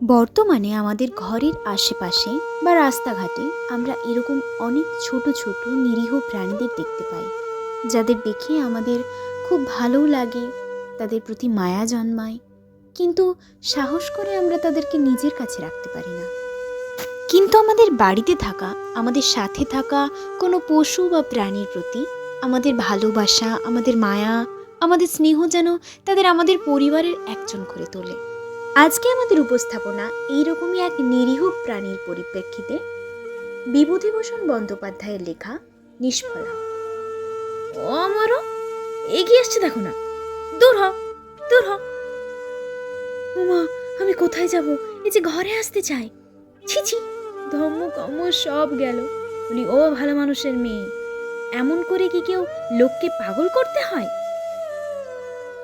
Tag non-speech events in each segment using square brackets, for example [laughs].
বর্তমানে আমাদের ঘরের আশেপাশে বা রাস্তাঘাটে আমরা এরকম অনেক ছোট ছোট নিরীহ প্রাণীদের দেখতে পাই, যাদের দেখে আমাদের খুব ভালোও লাগে, তাদের প্রতি মায়া জন্মায়, কিন্তু সাহস করে আমরা তাদেরকে নিজের কাছে রাখতে পারি না। কিন্তু আমাদের বাড়িতে থাকা, আমাদের সাথে থাকা কোনো পশু বা প্রাণীর প্রতি আমাদের ভালোবাসা, আমাদের মায়া, আমাদের স্নেহ যেন তাদের আমাদের পরিবারের একজন করে তোলে। আজকে আমাদের উপস্থাপনা এইরকমই এক নিরীহ প্রাণীর পরিপ্রেক্ষিতে বিভূতিভূষণ বন্দ্যোপাধ্যায়ের লেখা নিষ্ফলা। ও এগিয়ে আসছে দেখো না। দূর হ দূর হ। উমা আমি কোথায় যাব? এই যে ঘরে আসতে চাই। ছি ধম্ম কম্ম সব গেল। বলি, ও ভালো মানুষের মেয়ে, এমন করে কি কেউ লোককে পাগল করতে হয়?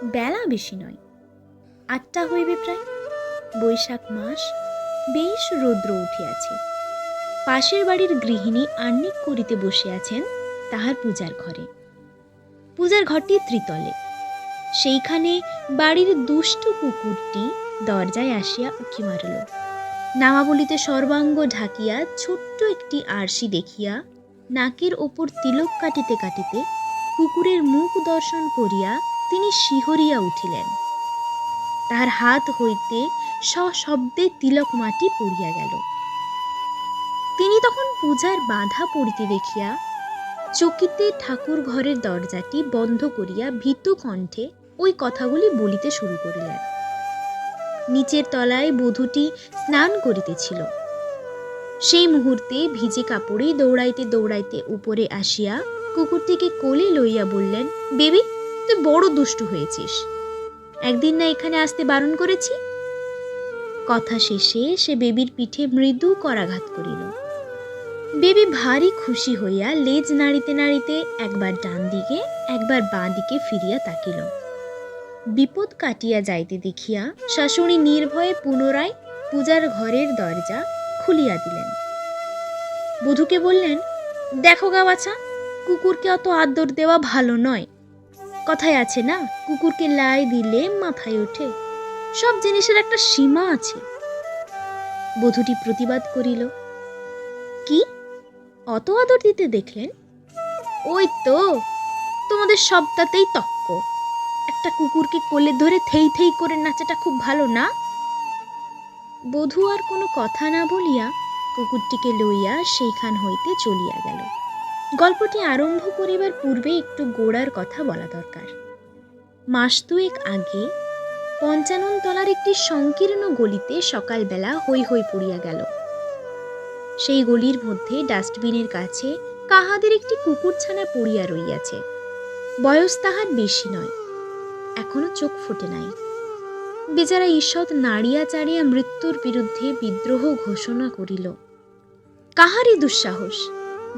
বেলা বেশি নয়। আটটা হইবে প্রায়। বৈশাখ মাস বেশ রৌদ্র উঠিয়াছে। পাশের বাড়ির গৃহিণী আহ্নিক করিতে বসে আছেন তাহার পূজার ঘরে। পূজার ঘরটি ত্রিতলে। সেইখানে বাড়ির দুষ্ট কুকুরটি দরজায় আসিয়া উকি মারল। নামাবলিতে সর্বাঙ্গ ঢাকিয়া ছোট্ট একটি আরশি দেখিয়া নাকের ওপর তিলক কাটিতে কাটিতে কুকুরের মুখ দর্শন করিয়া তিনি শিহরিয়া উঠিলেন। তাহার হাত হইতে সশব্দে তিলক মাটি পড়িয়া গেল। তিনি তখন পূজার বাধা পড়িতে দেখিয়া চকিতে ঠাকুর ঘরের দরজাটি বন্ধ করিয়া ভীতু কণ্ঠে ওই কথাগুলি বলিতে শুরু করিলেন। নিচের তলায় বধূটি স্নান করিতেছিল। সেই মুহূর্তে ভিজে কাপড়ে দৌড়াইতে দৌড়াইতে উপরে আসিয়া কুকুরটিকে কোলে লইয়া বললেন, বেবি, তুই বড় দুষ্টু হয়েছিস। একদিন না এখানে আসতে বারণ করেছি? কথা শেষে সে বেবির পিঠে মৃদু করাঘাত করিল। বেবি ভারী খুশি হইয়া লেজ নাড়িতে নাড়িতে একবার ডান দিকে, একবার বাঁ দিকে ফিরিয়া তাকিল। বিপদ কাটিয়া যাইতে দেখিয়া শাশুড়ি নির্ভয়ে পুনরায় পূজার ঘরের দরজা খুলিয়া দিলেন। বধূকে বললেন, দেখো গা বাছা, কুকুরকে অত আদর দেওয়া ভালো নয়। কথায় আছে না, কুকুরকে লাই দিলে মাথায় ওঠে। সব জিনিসের একটা সীমা আছে। বধূটি প্রতিবাদ করিল, কি? অত আদর দিতে দেখলেন? ওই তো, তোমাদের সবটাতেই তক্ক। একটা কুকুরকে কোলে ধরে থেই থেই করে নাচাটা খুব ভালো না? বধূ আর কোনো কথা না বলিয়া কুকুরটিকে লইয়া সেইখান হইতে চলিয়া গেল। গল্পটি আরম্ভ করিবার পূর্বে একটু গোড়ার কথা বলা দরকার। মাস দুয়েক আগে পঞ্চানন তলার একটি সংকীর্ণ গলিতে সকালবেলা হই হই পড়িয়া গেল। সেই গলির মধ্যে ডাস্টবিনের কাছে কাহাদের একটি কুকুরছানা পড়িয়া রইয়াছে। বয়স তাহার বেশি নয়, এখনও চোখ ফুটে নাই। বেচারা ঈষৎ নাড়িয়া চাড়িয়া মৃত্যুর বিরুদ্ধে বিদ্রোহ ঘোষণা করিল, কাহারই দুঃসাহস?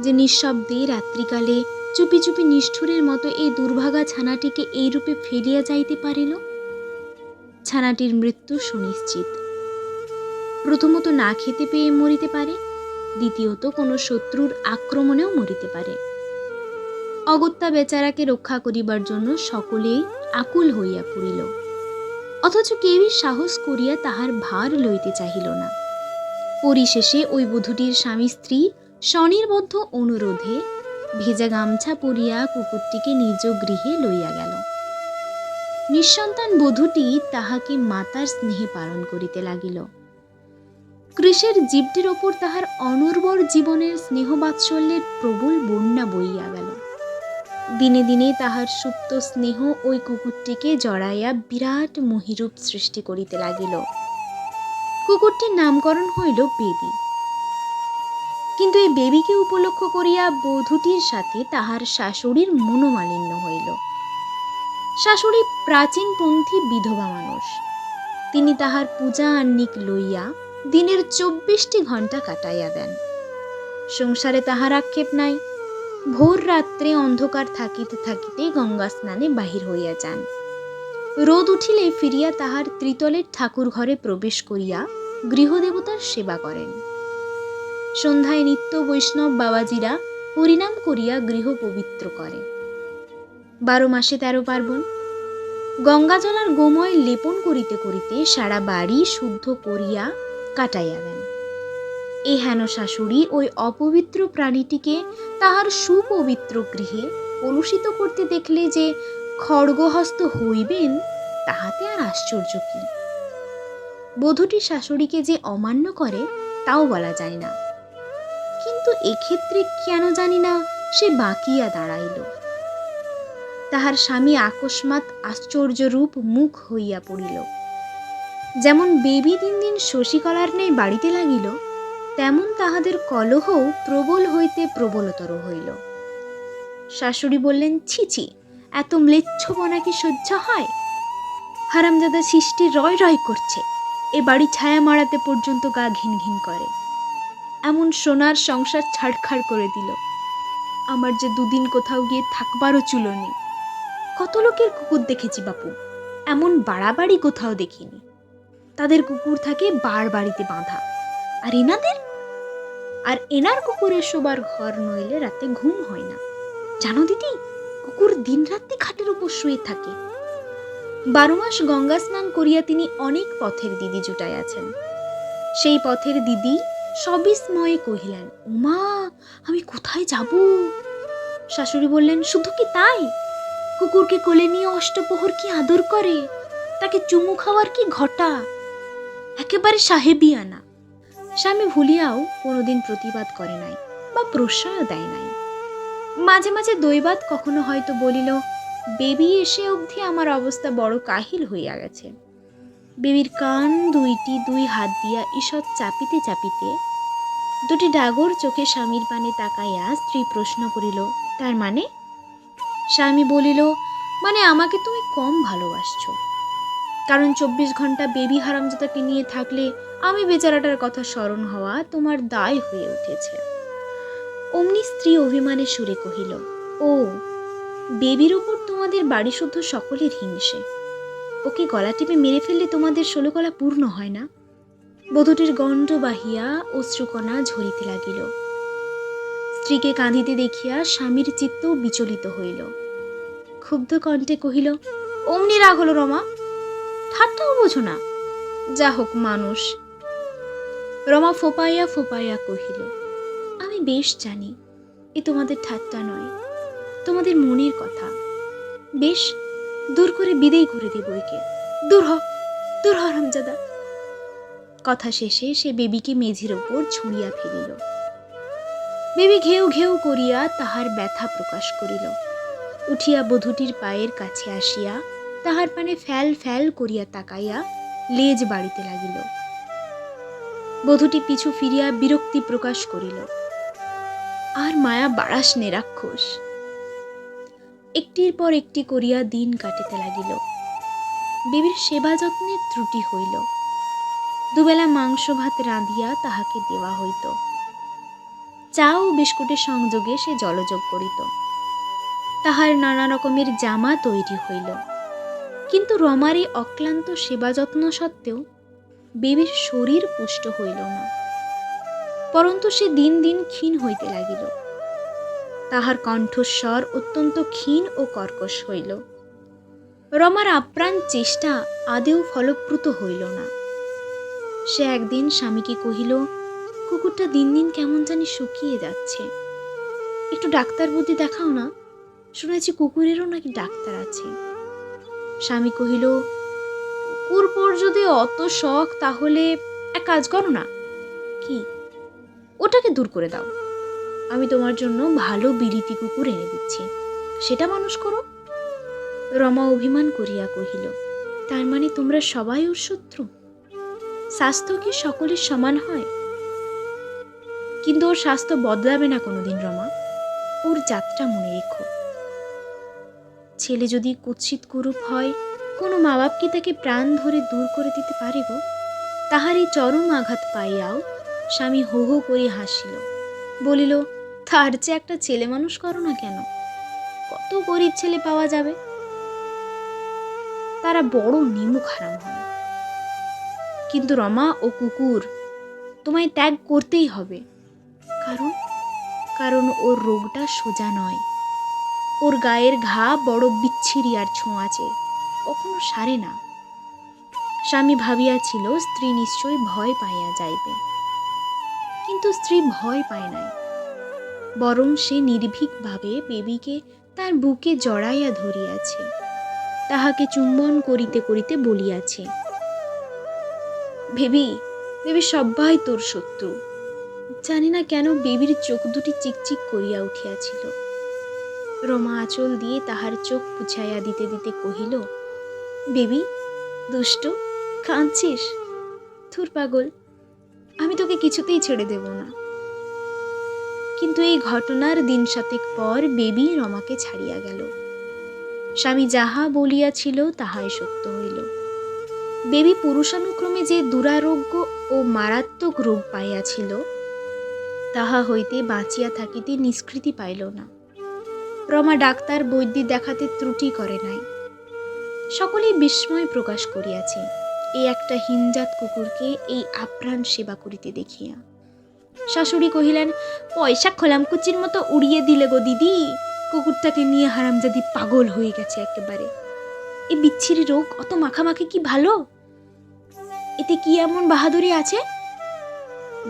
যে নিঃশব্দে রাত্রিকালে চুপি চুপি নিষ্ঠুরের মতো এই দুর্ভাগা ছানাটিকে এইরূপে ফেলিয়া যাইতে পারিল? ছানাটির মৃত্যু সুনিশ্চিত। প্রথমত না খেতে পেয়ে মরিতে পারে, দ্বিতীয়ত কোনো শত্রুর আক্রমণেও মরিতে পারে। অগত্যা বেচারাকে রক্ষা করিবার জন্য সকলেই আকুল হইয়া পড়িল। অথচ কেউই সাহস করিয়া তাহার ভার লইতে চাহিল না। পরিশেষে ওই বধূটির স্বামী স্ত্রী স্বনির্বদ্ধ অনুরোধে ভেজা গামছা পরিয়া কুকুরটিকে নিজ গৃহে লইয়া গেল। নিঃসন্তান বধূটি তাহাকে মাতার স্নেহে পালন করিতে লাগিল। কৃষের জীবটির ওপর তাহার অনুর্বর জীবনের স্নেহ বাৎসল্যের প্রবল বন্যা বইয়া গেল। দিনে দিনে তাহার সুপ্ত স্নেহ ওই কুকুরটিকে জড়াইয়া বিরাট মহিরূপ সৃষ্টি করিতে লাগিল। কুকুরটির নামকরণ হইল বেবি কিন্তু এই বেবিকে উপলক্ষ করিয়া বধূটির সাথে তাহার শাশুড়ির মনোমালিন্য হইল। শাশুড়ি প্রাচীনপন্থী বিধবা মানুষ। তিনি তাহার পূজা আহ্নিক লইয়া দিনের চব্বিশটি ঘণ্টা কাটাইয়া দেন। সংসারে তাহার আক্ষেপ নাই। ভোর রাত্রে অন্ধকার থাকিতে থাকিতে গঙ্গা স্নানে বাহির হইয়া যান। রোদ উঠিলে ফিরিয়া তাহার ত্রিতলের ঠাকুর ঘরে প্রবেশ করিয়া গৃহদেবতার সেবা করেন। সন্ধ্যায় নিত্য বৈষ্ণব বাবাজিরা হরিনাম করিয়া গৃহ পবিত্র করে। বারো মাসে তেরো পার্বণ। গঙ্গাজল আর গোময় লেপন করিতে করিতে সারা বাড়ি শুদ্ধ করিয়া কাটাইয়া দেন। এই হেন শাশুড়ি ওই অপবিত্র প্রাণীটিকে তাহার সুপবিত্র গৃহে কলুষিত করতে দেখলে যে খড়গহস্ত হইবেন, তাহাতে আর আশ্চর্য কি? বধূটি শাশুড়িকে যে অমান্য করে, তাও বলা যায় না। কিন্তু এক্ষেত্রে কেন জানি না সে বাকিয়া দাঁড়াইল। তাহার স্বামী আকস্মাৎ আশ্চর্যরূপ মুখ হইয়া পড়িল। যেমন বেবি দিন দিন শশীকলার নেই বাড়িতে লাগিল, তেমন তাহাদের কলহও প্রবল হইতে প্রবলতর হইল। শাশুড়ি বললেন, ছি ছি, এত ম্লেচ্ছপনা কি সহ্য হয়? হারামজাদা সৃষ্টি রয় রয় করছে, এ বাড়ি ছায়া মারাতে পর্যন্ত গা ঘিন ঘিন করে। এমন সোনার সংসার ছাড়খাড় করে দিল। আমার যে দুদিন কোথাও গিয়ে থাকবারও চুলো নেই। কত লোকের কুকুর দেখেছি বাপু, এমন বাড়াবাড়ি কোথাও দেখিনি। তাদের কুকুর থাকে বার বাড়িতে বাঁধা। আর এনাদের? আর এনার কুকুরের শোবার ঘর নইলে রাতে ঘুম হয় না। জানো দিদি, কুকুর দিন রাত্রি খাটের উপর শুয়ে থাকে। বারো মাস গঙ্গা স্নান করিয়া তিনি অনেক পথের দিদি জুটাইয়াছেন। সেই পথের দিদি সবিস্ময়ে কহিলেন, উমা, আমি কোথায় যাব? শাশুড়ি বললেন, শুধু কি তাই? কুকুরকে কোলে নিয়ে অষ্টপ্রহর কি আদর করে? তাকে চুমু খাওয়ার কি ঘটা? একেবারে সাহেবিয়ানা। স্বামী ভুলিয়াও কোনোদিন প্রতিবাদ করে নাই বা প্রশ্রয় দেয় নাই। মাঝে মাঝে দৈবাত কখনো হয়তো বলিল, বেবি এসে অবধি আমার অবস্থা বড় কাহিল হইয়া গেছে। বেবির কান দুইটি, দুই হাত দিয়া ঈষৎ চাপিতে চাপিতে দুটি ডাগর চোখে স্বামীর পানে তাকাইয়া স্ত্রী প্রশ্ন করিল, তার মানে? স্বামী বলিল মানে আমাকে তুমি কম ভালোবাসছ। কারণ চব্বিশ ঘণ্টা বেবি হারামজাদাকে নিয়ে থাকলে আমি বেচারাটার কথা স্মরণ হওয়া তোমার দায় হয়ে উঠেছে। অমনি স্ত্রী অভিমানে সুরে কহিল, ও, বেবির উপর তোমাদের বাড়ি শুদ্ধ সকলের হিংসে। ওকে গলা টিপে মেরে ফেললে তোমাদের ষোলো গলা পূর্ণ হয় না? বধূটির গণ্ড বাহিয়া অশ্রুকণা ঝরিতে লাগিল। স্ত্রীকে কাঁদিতে দেখিয়া স্বামীর চিত্ত বিচলিত হইল। ক্ষুব্ধ কণ্ঠে কহিল, অমনি রাগ হলো রমা। ঠাট্টাও বোঝো না। যা হোক, মানুষ। রমা ফোপাইয়া ফোপাইয়া কহিল, আমি বেশ জানি, এ তোমাদের ঠাট্টা নয়। তোমাদের মনের কথা। বেশ দূর করে বিদেয় করে দেব একে দূর হ দূর হ রামজাদা কথা শেষে সে বেবিকে মেঝের ওপর ছুঁড়িয়া ফেলিল। বেবি ঘেউ ঘেউ করিয়া তাহার ব্যথা প্রকাশ করিল। উঠিয়া বধূটির পায়ের কাছে আসিয়া তাহার পানে ফ্যাল ফ্যাল করিয়া তাকাইয়া লেজ বাড়িতে লাগিল। বধূটি পিছু ফিরিয়া বিরক্তি প্রকাশ করিল। আর মায়া বাড়াস নে, রাক্ষস! একটির পর একটি করিয়া দিন কাটিতে লাগিল। বেবির সেবা যত্নের ত্রুটি হইল। দুবেলা মাংস ভাত রাঁধিয়া তাহাকে দেওয়া হইত। চা ও বিস্কুটের সংযোগে সে জলযোগ করিত। তাহার নানা রকমের জামা তৈরি হইল। কিন্তু রমার এই অক্লান্ত সেবা যত্ন সত্ত্বেও বেবির শরীর পুষ্ট হইল না। পরন্তু সে দিন দিন ক্ষীণ হইতে লাগিল। তাহার কণ্ঠস্বর অত্যন্ত ক্ষীণ ও কর্কশ হইল। রমার আপ্রাণ চেষ্টা আদেও ফলপ্রুত হইল না। সে একদিন স্বামীকে কহিল, কুকুরটা দিন দিন কেমন জানি শুকিয়ে যাচ্ছে। একটু ডাক্তার বুদ্ধি দেখাও না। শুনেছি কুকুরেরও নাকি ডাক্তার আছে। স্বামী কহিল, কুকুর পর যদি অত শখ তাহলে এক কাজ করো না। কি? ওটাকে দূর করে দাও। আমি তোমার জন্য ভালো বিলিতি কুকুর এনে দিচ্ছি। সেটা মানুষ করো। রমা অভিমান করিয়া কহিল, তার মানে তোমরা সবাই ওর শত্রু? স্বাস্থ্য কি সকলের সমান হয়? কিন্তু ওর স্বাস্থ্য বদলাবে না কোনোদিন, রমা। ওর যাত্রা মনে রেখো। ছেলে যদি কুৎসিত কুরূপ হয়, কোনো মা বাপ কি তাকে প্রাণ ধরে দূর করে দিতে পারে গো? তাহার এই চরম আঘাত পাইয়াও স্বামী হো হো করে হাসিল। বলিল, তার চেয়ে একটা ছেলে মানুষ করো না কেন? কত গরিব ছেলে পাওয়া যাবে? তারা বড় নিমুখ হারাম হয় কিন্তু রমা ও কুকুর তোমায় ত্যাগ করতেই হবে। কারণ কারণ ওর রোগটা সোজা নয়। ওর গায়ের ঘা বড় বিচ্ছিরি আর ছোঁয়াচে কখনো সারে না। স্বামী ভাবিয়াছিল, স্ত্রী নিশ্চয়ই ভয় পাইয়া যাইবে। কিন্তু স্ত্রী ভয় পায় নাই। বরং সে নির্ভীকভাবে বেবিকে তার বুকে জড়াইয়া ধরিয়াছে, তাহাকে চুম্বন করিতে করিতে বলিয়াছে। বেবি বেবি সবাই তোর শত্রু। জানি না কেন বেবির চোখ দুটি চিকচিক করিয়া উঠিয়াছিল। রমা আঁচল দিয়ে তাহার চোখ পুছাইয়া দিতে দিতে কহিল, বেবি, দুষ্ট, কাঁদছিস? থুর পাগল আমি তোকে কিছুতেই ছেড়ে দেব না। কিন্তু এই ঘটনার দিন সাতেক পর বেবি রমাকে ছাড়িয়া গেল। স্বামী যাহা বলিয়াছিল তাহাই সত্য হইল। বেবি পুরুষানুক্রমে যে দুরারোগ্য ও মারাত্মক রোগ পাইয়াছিল, তাহা হইতে বাঁচিয়া থাকিতে নিষ্কৃতি পাইল না। রমা ডাক্তার বৈদ্যি দেখাতে ত্রুটি করে নাই। সকলেই বিস্ময় প্রকাশ করিয়াছে। এই একটা হিনজাত কুকুরকে এই আপ্রাণ সেবা করিতে দেখিয়া। শাশুড়ি কহিলেন, পয়সা খোলাম কুচির মতো উড়িয়ে দিলে গো দিদি, কুকুরটাকে নিয়ে হারামজাদি পাগল হয়ে গেছে একেবারে। এই বিচ্ছিরি রোগ অত মাখামাখি কি ভালো? এতে কি এমন বাহাদুরি আছে?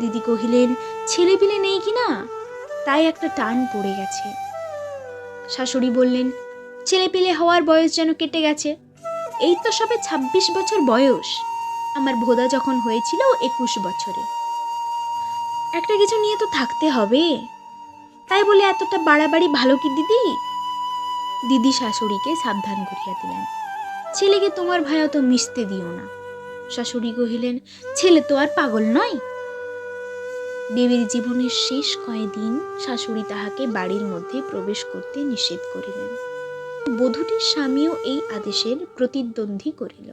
দিদি কহিলেন ছেলে পিলে নেই কি না? তাই একটা টান পড়ে গেছে। শাশুড়ি বললেন ছেলে পেলে হওয়ার বয়স যেন কেটে গেছে এই তো সবে ২৬ বছর বয়স। আমার ভোদা যখন হয়েছিল একুশ বছরে। একটা কিছু নিয়ে তো থাকতে হবে। তাই বলে এতটা বাড়াবাড়ি ভালো কি দিদি? দিদি শাশুড়িকে সাবধান করিয়া দিলেন। ছেলেকে তোমার ভাই অত মিশতে দিও না। শাশুড়ি কহিলেন, ছেলে তো আর পাগল নয়। দেবীর জীবনের শেষ কয়েকদিন শাশুড়ি তাহাকে বাড়ির মধ্যে প্রবেশ করতে নিষেধ করিলেন। বধূটির স্বামীও এই আদেশের প্রতিদ্বন্দ্বী করিল।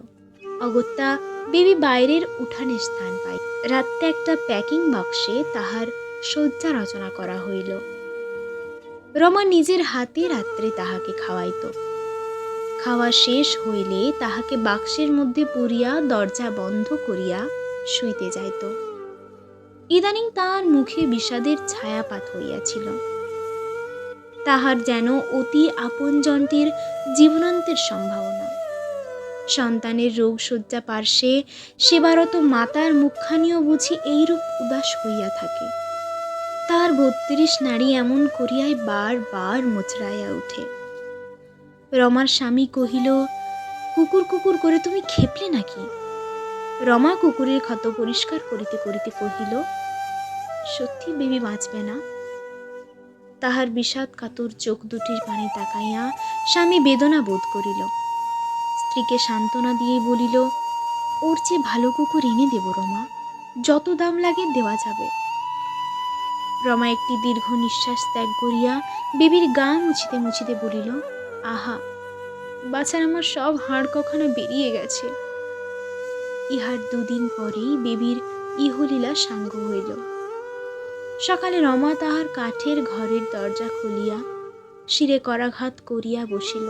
অগত্যা বেবি বাইরের উঠানে স্থান পাই রাত্রে একটা প্যাকিং বাক্সে তাহার শয্যা রচনা করা হইল। রমা নিজের হাতে রাত্রে তাহাকে খাওয়াইত। খাওয়া শেষ হইলে তাহাকে বাক্সের মধ্যে পুরিয়া দরজা বন্ধ করিয়া শুইতে যাইত। ইদানিং তাহার মুখে বিষাদের ছায়াপাত হইয়াছিল। তাহার যেন অতি আপনজনটির জীবনান্তের সম্ভাবনা। সন্তানের রোগ শয্যা পার্শ্বে সেবারত মাতার মুখখানিও বুঝি এইরূপ উদাস হইয়া থাকে। তার বত্রিশ নারী এমন করিয়াই বার বার মোচড়াইয়া উঠে রমার স্বামী কহিল, কুকুর কুকুর, করে তুমি খেপলে নাকি? রমা কুকুরের ক্ষত পরিষ্কার করিতে করিতে কহিল, সত্যি বেবি বাঁচবে না। তাহার বিষাদ কাতর চোখ দুটির পানে তাকাইয়া স্বামী বেদনা বোধ করিল। স্ত্রীকে সান্ত্বনা দিয়ে বলিল, ওর চেয়ে ভালো কুকুর এনে দেব রমা, যত দাম লাগে দেওয়া যাবে। রমা একটি দীর্ঘ নিঃশ্বাস ত্যাগ করিয়া বেবির গা মুছিতে মুছিতে বলিল, আহা, বাছার আমার সব হাড় কখনো বেরিয়ে গেছে। ইহার দুদিন পরেই বেবির ইহলীলা সাঙ্গ হইল। সকালে রমা তাহার কাঠের ঘরের দরজা খুলিয়া শিরে করাঘাত করিয়া বসিল।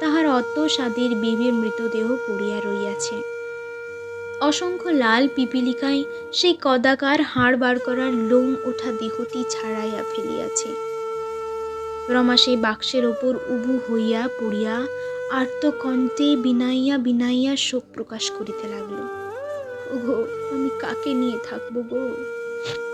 তাহার অত স্বাদের বেবির মৃতদেহ পড়িয়া রইয়াছে। অসংখ্য লাল পিপিলিকায় সেই কদাকার হাড় বার করার লোম ওঠা দেহটি ছাড়াইয়া ফেলিয়াছে। রমা সেই বাক্সের ওপর উবু হইয়া পড়িয়া আর্তকণ্ঠে বিনাইয়া বিনাইয়া শোক প্রকাশ করিতে লাগল। ওগো, আমি কাকে নিয়ে থাকব গো? you [laughs]